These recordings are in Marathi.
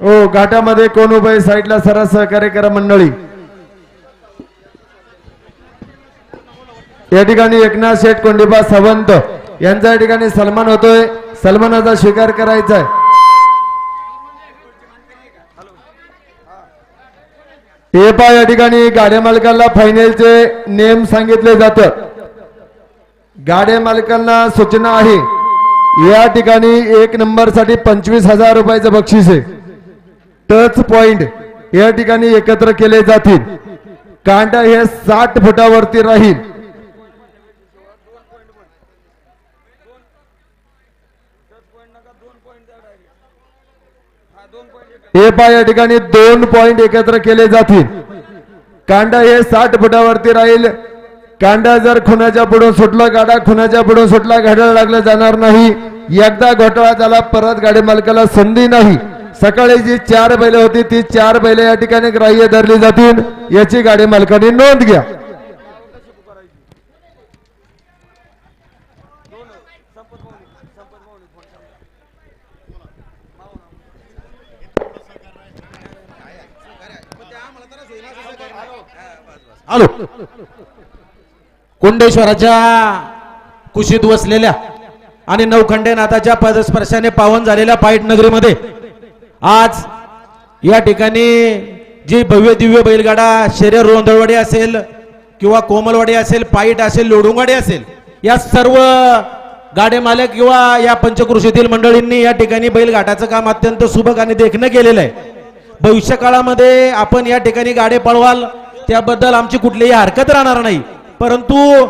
हो घाटामध्ये कोण उभे साईडला सरस सहकार्य करा मंडळी. या ठिकाणी एकनाथ शेठ कोंडीबा सावंत यांचा या ठिकाणी सलमान होतोय. सलमानाचा स्वीकार करायचा आहे हे पा या ठिकाणी गाड्या मालकांना फायनलचे नेम सांगितले जातात गाड्या मालकांना सूचना आहे. या ठिकाणी एक नंबरसाठी पंचवीस हजार रुपयाचं बक्षीस आहे. टच पॉइंट या ठिकाणी एकत्र केले जातील. कांडा हे साठ फुटावरती राहील. हे पा या ठिकाणी दोन पॉइंट एकत्र केले जातील. कांडा हे साठ फुटावरती राहील. कांडा जर खुनाच्या पुढून सुटला गाडा खुनाच्या पुढून सुटला घड्याळ लागला जाणार नाही. एकदा घोटाळा झाला परत गाडी मालकाला संधी नाही. सकाळी जी चार बैल होती ती चार बैल या ठिकाणी ग्राह्य धरली जातील. याची गाडी मालकाने नोंद घ्या. आलो कुंडेश्वराच्या कुशीत वसलेल्या आणि नवखंडे नाथाच्या पदस्पर्शाने पावन झालेल्या पाईट नगरीमध्ये आज या ठिकाणी जी भव्य दिव्य बैलगाडा शरीर रोंदळवाडी असेल किंवा कोमलवाडी असेल पाईट असेल लोडुंगाडी असेल या सर्व गाडे मालक किंवा या पंचकृषीतील मंडळींनी या ठिकाणी बैलघाटाचं काम अत्यंत सुबक आणि देखणं केलेलं आहे. भविष्य काळामध्ये आपण या ठिकाणी गाडे पळवाल त्याबद्दल आमची कुठलीही हरकत राहणार नाही. परंतु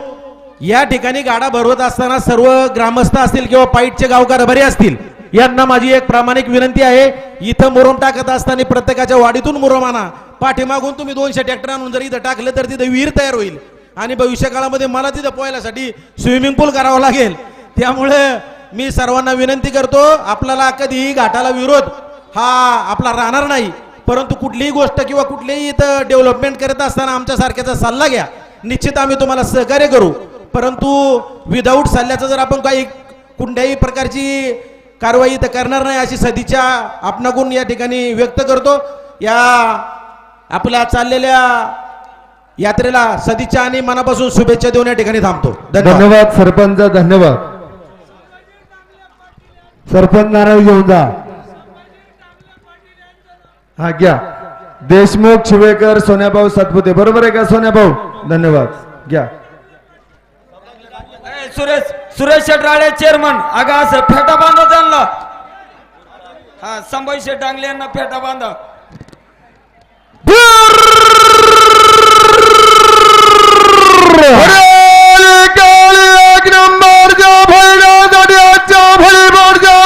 या ठिकाणी गाडा भरवत असताना सर्व ग्रामस्थ असतील किंवा पाईटचे गावकार बरे असतील यांना माझी एक प्रामाणिक विनंती आहे. इथं मुरम टाकत असताना प्रत्येकाच्या वाडीतून मुरम आणा. पाठीमागून तुम्ही दोनशे ट्रॅक्टर आणून जर इथं टाकलं तर तिथं विहीर तयार होईल. आणि भविष्य काळामध्ये मला तिथं पोहायलासाठी स्विमिंग पूल करावं लागेल. त्यामुळे मी सर्वांना विनंती करतो आपल्याला कधीही घाटाला विरोध हा आपला राहणार नाही. परंतु कुठलीही गोष्ट किंवा कुठलीही इथं डेव्हलपमेंट करत असताना आमच्यासारख्याचा सल्ला घ्या. निश्चित आम्ही तुम्हाला सहकार्य करू. परंतु विदाऊट सल्ल्याचं जर आपण काही कुठल्याही प्रकारची कारवाई इथं करणार नाही अशी सदिच्छा आपणाकडून या ठिकाणी व्यक्त करतो. या आपल्या चाललेल्या यात्रेला सदिच्छा आणि मनापासून शुभेच्छा देऊन या ठिकाणी थांबतो. धन्यवाद. सरपंच धन्यवाद. सरपंच नारळ घेऊन जा. हा घ्या. देशमुख शिवेकर सोन्याभाऊ सातपुते. बरोबर आहे का सोन्याभाऊ? धन्यवाद. घ्या. सुरेश सुरेश शेट राळे चेअरमन अगं असं फेटा बांधा त्यांना. हा संभाजी शेठ डांगले यांना फेटा बांधा. एक नंबरच्या बंदीचा खेळ भलीबोडच्या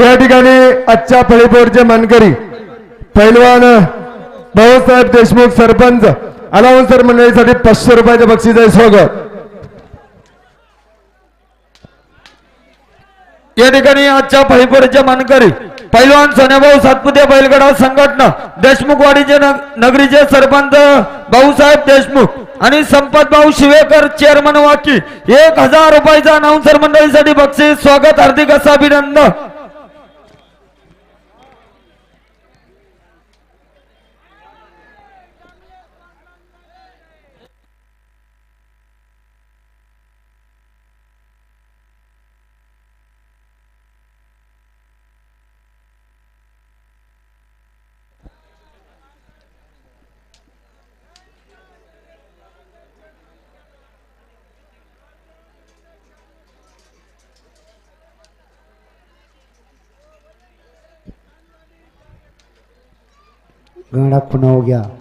या ठिकाणी आजच्या फळीपोरचे मानकरी पैलवान भाऊसाहेब देशमुख सरपंच अलाउन्सर मंडळीसाठी पाचशे रुपयाचे बक्षीस आहे स्वागत. या ठिकाणी आजच्या फळीपोरीचे मानकरी पैलवान सोन्याभाऊ सातपुते बैलगडा संघटना देशमुखवाडीचे नग- नगरीचे सरपंच भाऊसाहेब देशमुख आणि संपत भाऊ शिवेकर चेअरमन वाकी एक हजार रुपयाचा अनाउन्सर मंडळीसाठी बक्षीस स्वागत हार्दिक असं अभिनंदन. गाढ़ा खुना हो गया.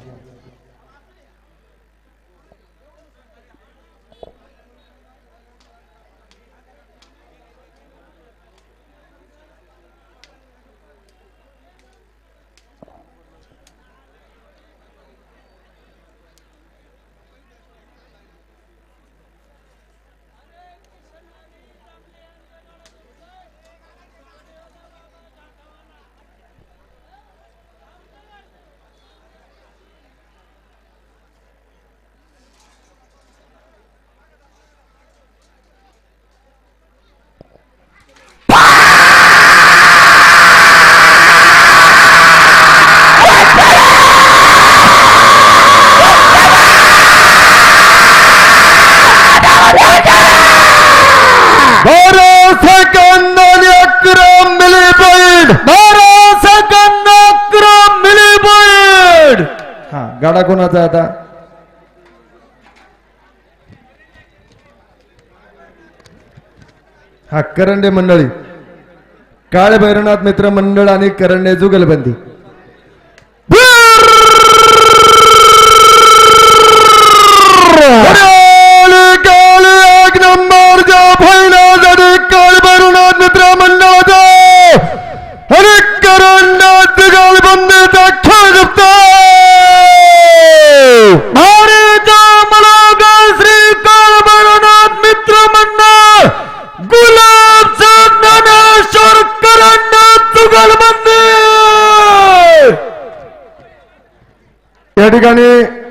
गाडा कोणाचा आता? हा करंडे मंडळी. काळ भैरवनाथ मित्र मंडळ आणि करंडे जुगलबंदी. एक मित्र मंडळाचा. आणि करंडात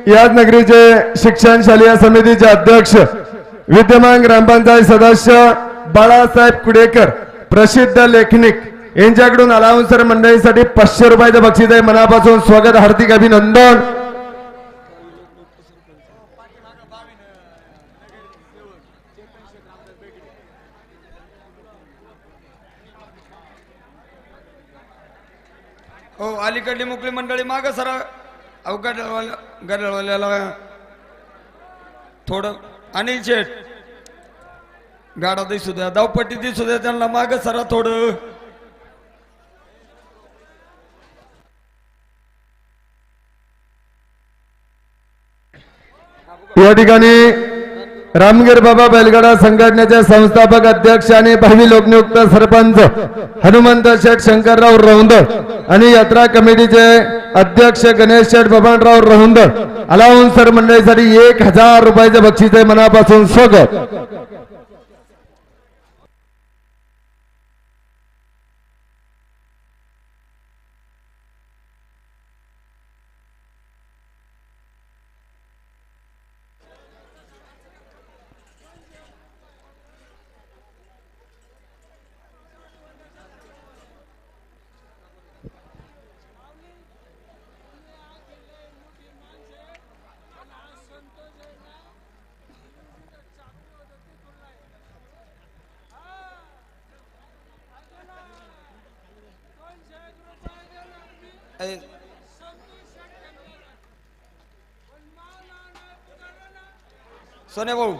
यादनगरीचे नगरीचे शिक्षण शालेय समितीचे अध्यक्ष विद्यमान ग्रामपंचायत सदस्य बाळासाहेब कुडेकर प्रसिद्ध लेखनिक यांच्याकडून अलाउन्सर मंडळीसाठी पाचशे रुपयाचं बक्षीस आहे. मनापासून स्वागत हार्दिक अभिनंदन. हो अलीकडली मुकली मंडळी माग सरा अवघड गडवाल्याला थोडं आणि शेठ. गाडा दिसू द्या धावपट्टी दिसू द्या त्यांना माग सरा थोडं. या ठिकाणी रामगीर बाबा बैलगाडा संघटनेचे संस्थापक अध्यक्ष आणि भावी लोकनियुक्त सरपंच हनुमंत शेठ शंकरराव रौंदळ आणि यात्रा कमिटीचे अध्यक्ष गणेश शेठ बबनराव रौंदळ अलाउन्सर मंडळीसाठी एक हजार रुपयाचे बक्षीस आहे मनापासून स्वागत ए, सोने भाऊ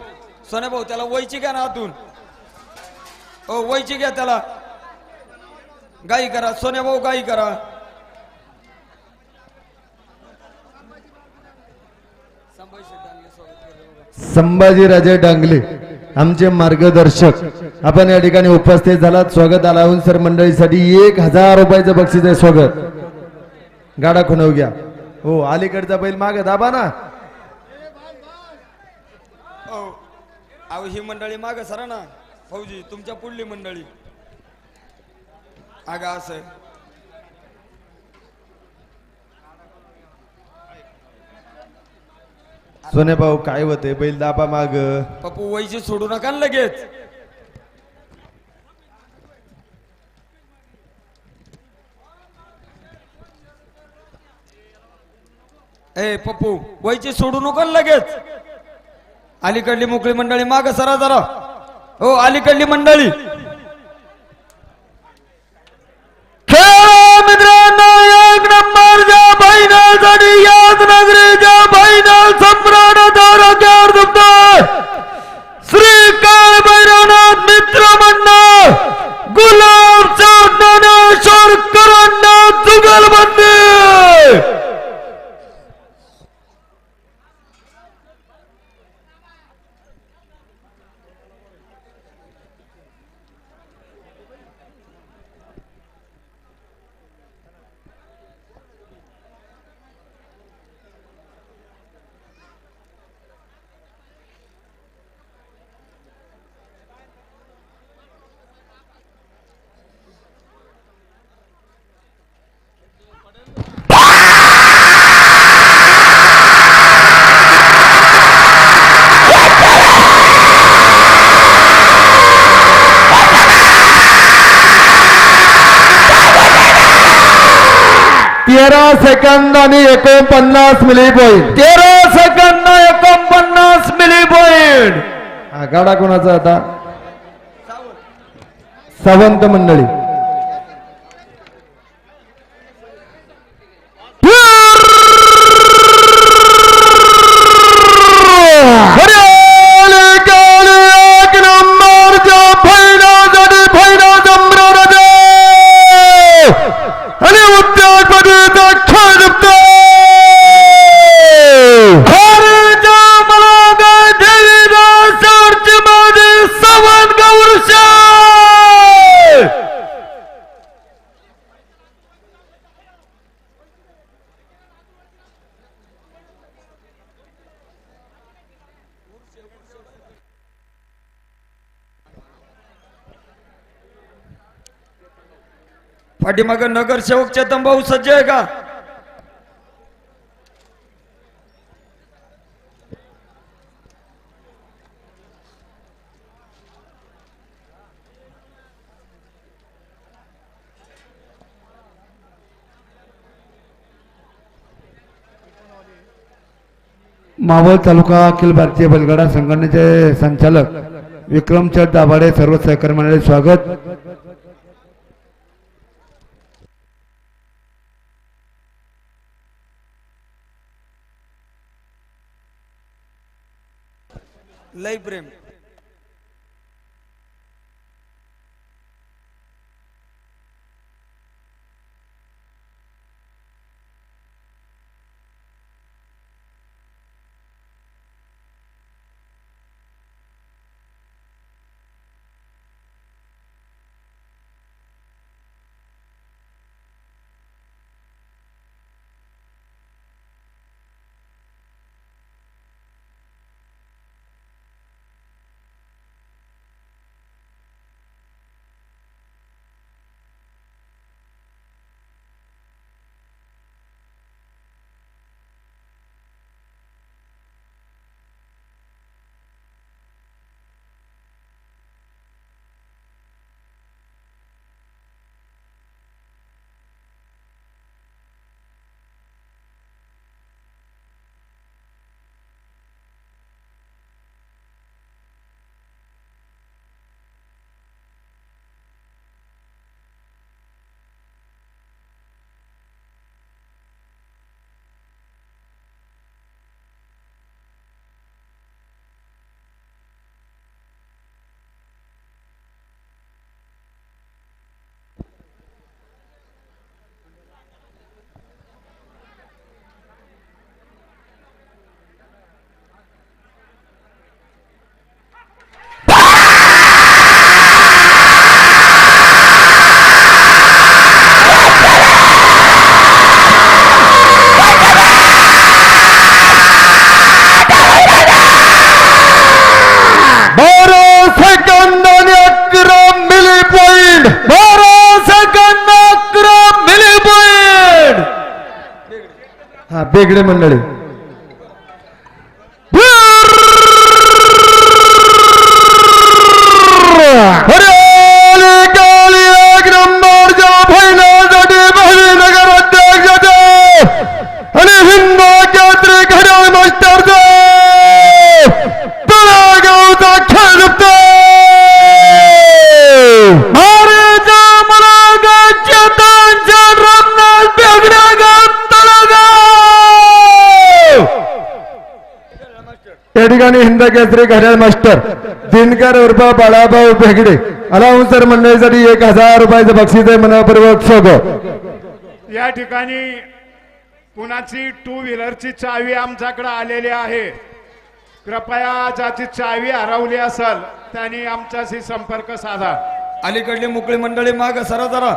सोने भाऊ त्याला वयची घ्या ना आतून हो वयची घ्या त्याला. गाई करा सोन्या भाऊ गाई करा. संभाजीराजे डांगले आमचे मार्गदर्शक. आपण या ठिकाणी उपस्थित झालात. स्वागत अलाउन्सर मंडळीसाठी. एक हजार रुपयाचं बक्षीस आहे स्वागत. गाडा खुणव घ्या. हो अलीकडचा बैल माग दाबा ना हो अहो ही मंडळी माग सरा ना. फौजी तुमच्या पुढली मंडळी. अगं असं सोने भाऊ काय होते बैल दाबा माग. पप्पू वयची सोडू नका ना लगेच. ए पप्पू वयची सोडू नको ना लगेच. अलीकडली मोकळी मंडळी माग सरा जरा. हो अलीकडली मंडळी. खेळ मित्रांनो एक नंबरच्या फायनलसाठी याच नगरीच्या तेरा सेकंद आणि एकोणपन्नास मिली पॉईंट. तेरा सेकंद एकोणपन्नास मिली पॉइंट हा गाडा कोणाचा आता? सावंत मंडळी. पाठीमाग नगरसेवक चेतन भाऊ सज्ज आहे का मावळ तालुका अखिल भारतीय बलगडा संघटनेचे संचालक विक्रमचंद दाभाडे सर्व सहकारी स्वागत. लय प्रेम बारा सेकंद आणि अकरा मिली पॉइंट बारा सेकंद अकरा मिली पॉइंट हा केसरी घड्याळ मास्टर. दिनकर उर्फ बाळाभाऊ भेगडे. अलाउन्सर मंडळीसाठी एक हजार रुपयाचं बक्षीस आहे मनापूर्वक स्वागत या ठिकाणी कुणाची टू व्हीलरची चावी आमच्याकडे आलेली आहे? कृपया ज्याची चावी हरवली असेल त्यांनी आमच्याशी संपर्क साधा. अलीकडली मोकळी मंडळी माग सरा जरा.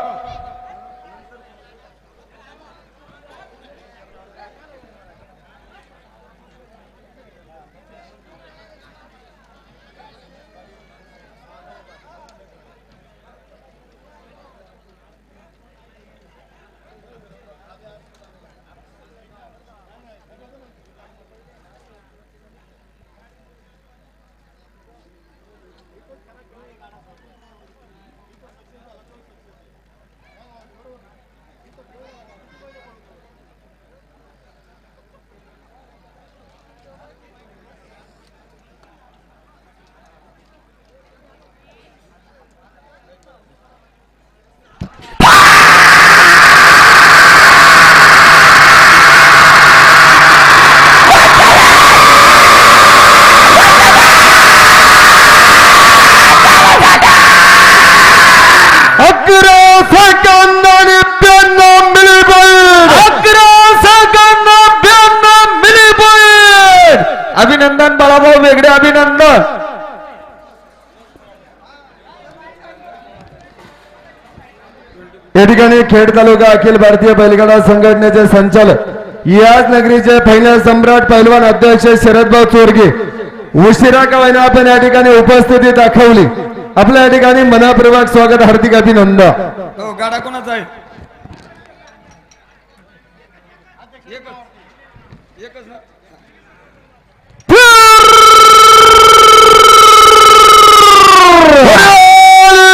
अकरा सेकंद ब्याण्णव मिली पॉइंट अकरा सेकंद ब्याण्णव मिली पॉइंट अभिनंदन बाळाभाऊ वेगळे अभिनंदन. या ठिकाणी खेड तालुका अखिल भारतीय बैलगाडा संघटनेचे संचालक याच नगरीचे पहिले सम्राट पैलवान अध्यक्ष शरदभाऊ चोरगे उशिरा का आपण या ठिकाणी उपस्थिती दाखवली. आपल्या या ठिकाणी मनापूर्वक स्वागत हार्दिक अभिनंदन हो गाडा कोणाचा आहे एकच एकच ना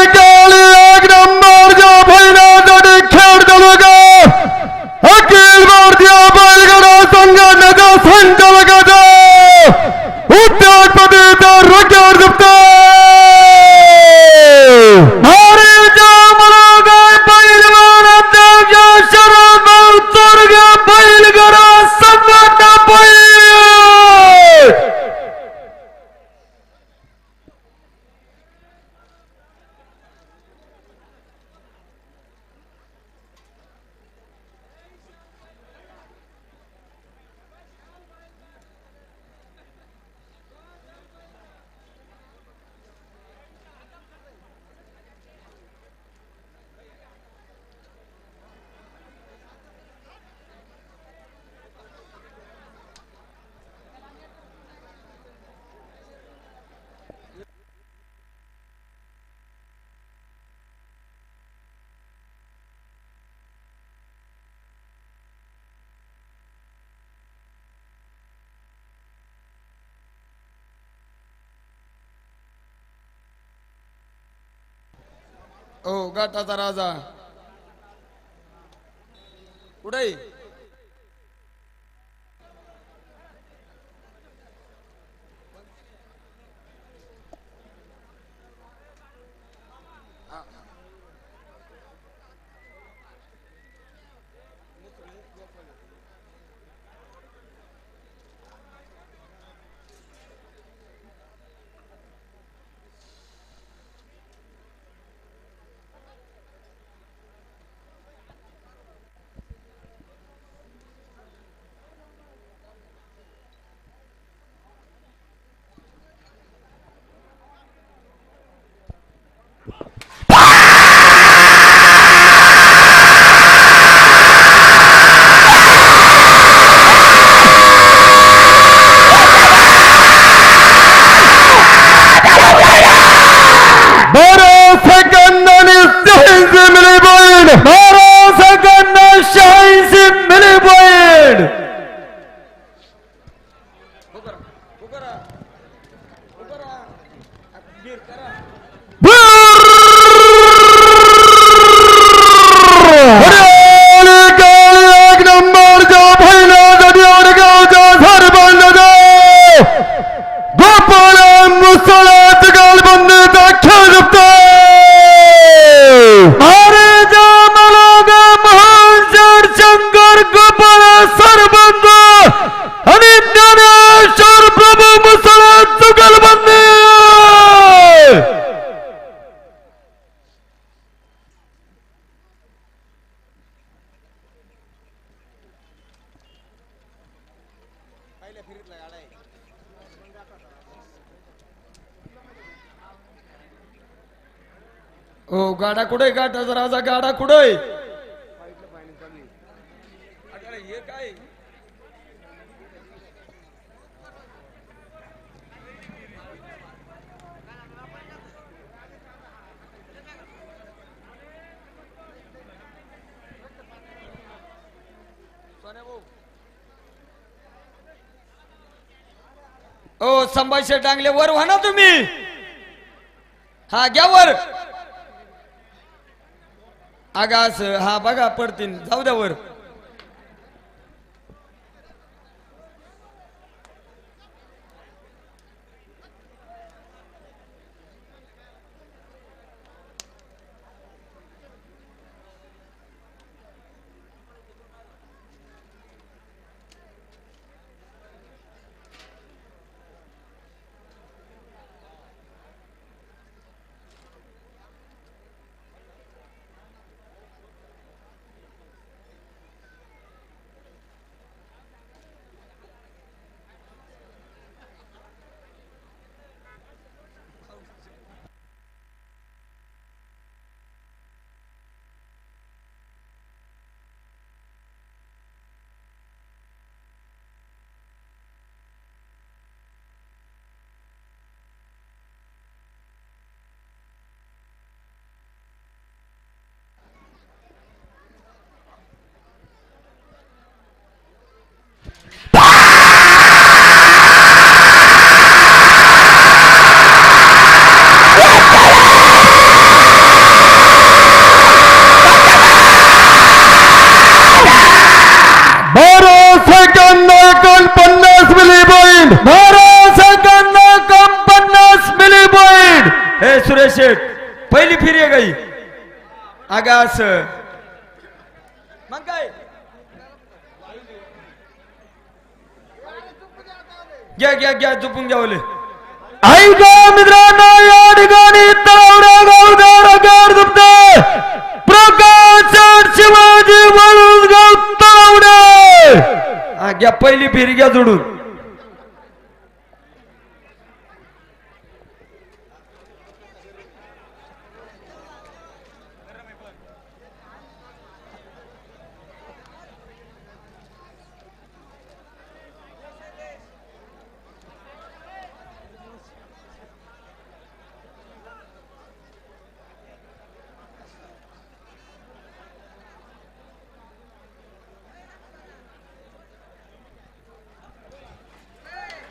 एक नंबरच्या पहिल्यासाठी खेळ चालू का अखिल भारतीय बैलगाडा संघटनेच्या संचालकाचा उद्योगपती तर रक्यावर झुकतो हरीच्या मनागाय पैलवान अध्यक्ष शरद भाऊ चोरगे बैलगाडा संघटना बैल ओ गाठाचा राजा. कुठे बारा सेकंदाने शहाऐंशी मिली पॉईंट बारा सेकंद शहाऐंशी मिली पॉईंट एक नंबरच्या पहिल्यासाठी वडगावच्या सरपंचाचा गोपाळ मुसळात गालबंदीचा खेळ झुकतो हरीच्या मनागा महान शंकर गोपाळ सरपंच आणि ज्ञानेश्वर प्रभू मुसळा चुगलबंदी ओ गाडा कुठे? गाठाचा राजा गाडा कुठे हे काय ओ टांगले वर व्हा ना तुम्ही. हा घ्या वर. असं हा बघा पडतील जाऊ द्या वर. सुरेश शेठ. पहिली फिरी आहे गाई. अगा असं. मग काय घ्या घ्या घ्या झोपून घ्यावले ऐका मित्रांनो या ठिकाणी तळवडा गावदार आकार दुखते प्रकाश शिवाजी वळून गाव तळवडे घ्या पहिली फिरी घ्या जोडून.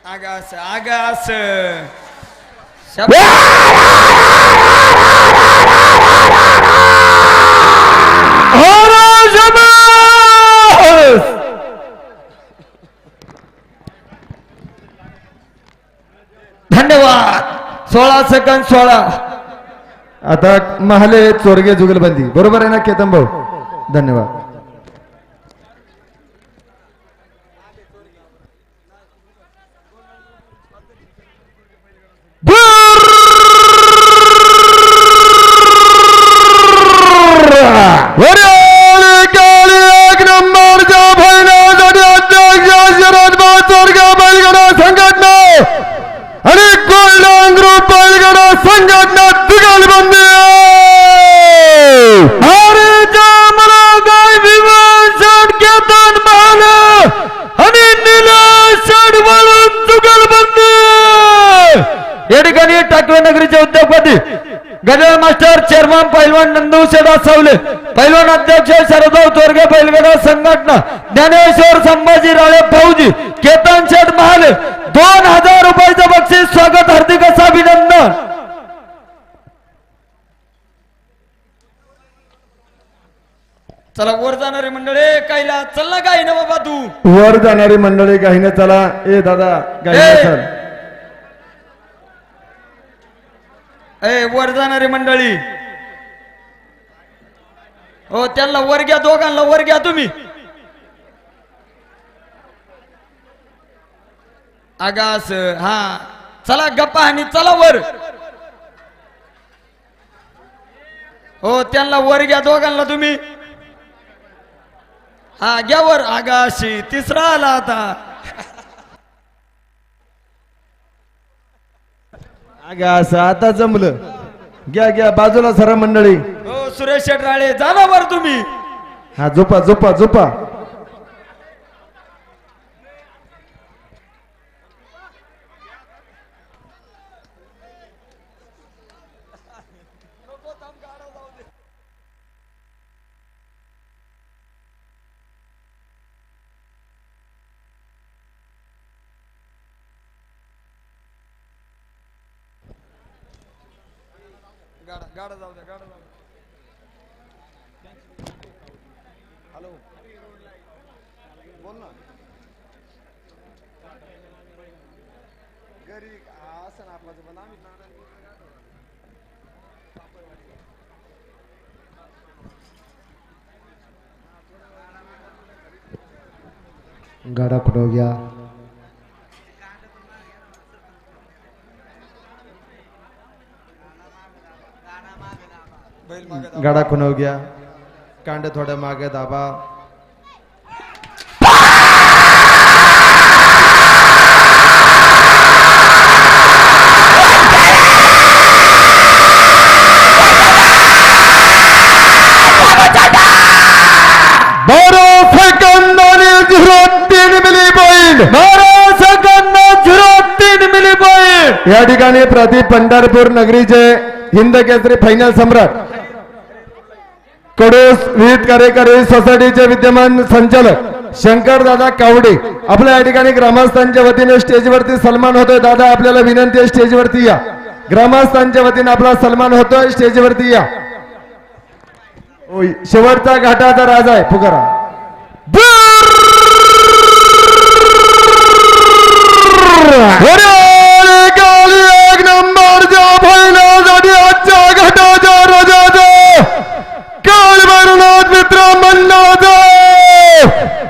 आगास आगास. धन्यवाद. सोळा सेकंद सोळा. आता महाले चोरगे जुगलबंदी. बरोबर आहे ना केतन भाऊ? धन्यवाद. सावले. पैलवान अध्यक्ष शरदराव बैलगडा संघटना ज्ञानेश्वर संभाजी राळे फौजी केतन शेठ महाले. दोन हजार रुपयाचं बक्षीस स्वागत हार्दिक असं अभिनंदन. चला वर जाणारे मंडळे कायला चल ना काही ना बाबा तू. वर जाणारी मंडळी गाईने चला. ए दादा! चल. ए वर जाणारी मंडळी. हो त्यांना वर घ्या दोघांना वर घ्या तुम्ही. आगास हा. चला गप्पा आणि चला वर. हो त्यांना वर घ्या दोघांना तुम्ही. हा घ्या वर. आगाशी तिसरा आला आता. आगास असं आता जमलं. घ्या घ्या बाजूला सरा मंडळी. सुरेश शेट राळे जा ना वर तुम्ही. हा झोपा झोपा झोपा. गाडा गाडा जाऊ द्या गाडा जाऊ द्या. हॅलो. बोल ना. घरी असं ना आपला पण आम्ही गाडा कुठं घ्या बैल मागे गाडा खुणव घ्या कांड थोड्या मागे दाबा. तीन मिली पॉइंट बारा सेकंद झिरो तीन मिली पॉईंट या ठिकाणी प्रदीप पंढरपूर नगरीचे हिंद केसरी फायनल सम्राट. कडूस विविध कार्यकारी सोसायटीचे विद्यमान संचालक शंकर दादा कावडे आपल्या या ठिकाणी ग्रामस्थांच्या वतीने स्टेजवरती सन्मान होतोय. दादा आपल्याला विनंती आहे स्टेजवरती या. ग्रामस्थांच्या वतीने आपला सन्मान होतोय. स्टेजवरती या. शेवटचा घाटाचा राजा आहे पुकारा एक चित्रामन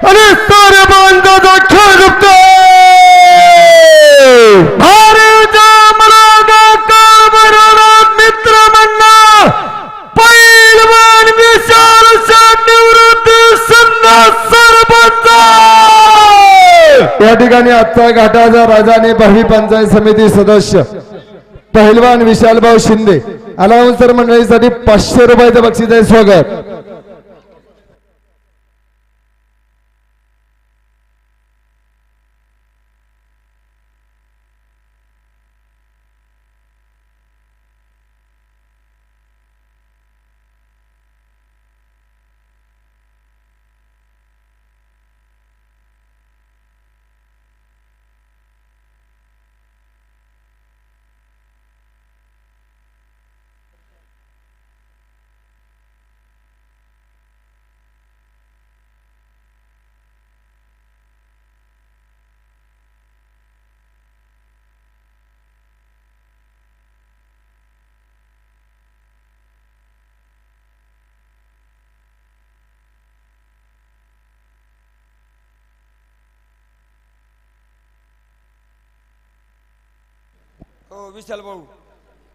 आणि सारे खेळ या ठिकाणी आजचा घाटाचा राजा आणि पंचायत समिती सदस्य पहिलवान विशालभाऊ शिंदे. अलाउन्सर मंडळीसाठी पाचशे रुपयाचं बक्षीस आहे स्वागत. विशाल भाऊ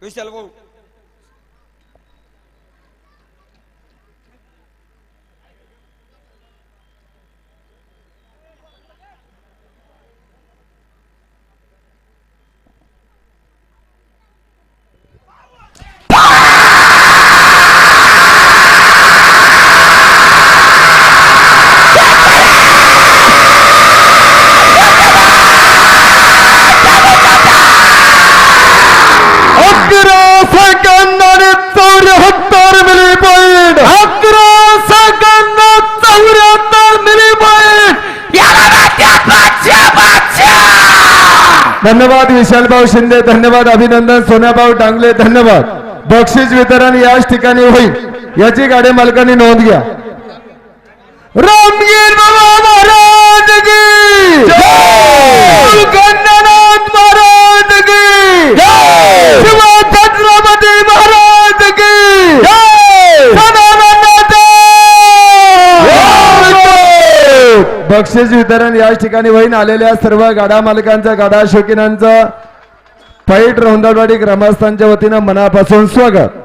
विशाल भाऊ धन्यवाद विशालभाऊ शिंदे. धन्यवाद अभिनंदन सोन्याभाऊ डांगले. धन्यवाद. बक्षीस वितरण याच ठिकाणी होईल. याची गाडी मालकांनी नोंद घ्या. रामगीर बक्षीस वितरण याच ठिकाणी होईन. आलेल्या सर्व गाडा मालकांचं गाडा शौकीनांचं. पैठ रोंदळवाडी ग्रामस्थांच्या वतीनं मनापासून स्वागत.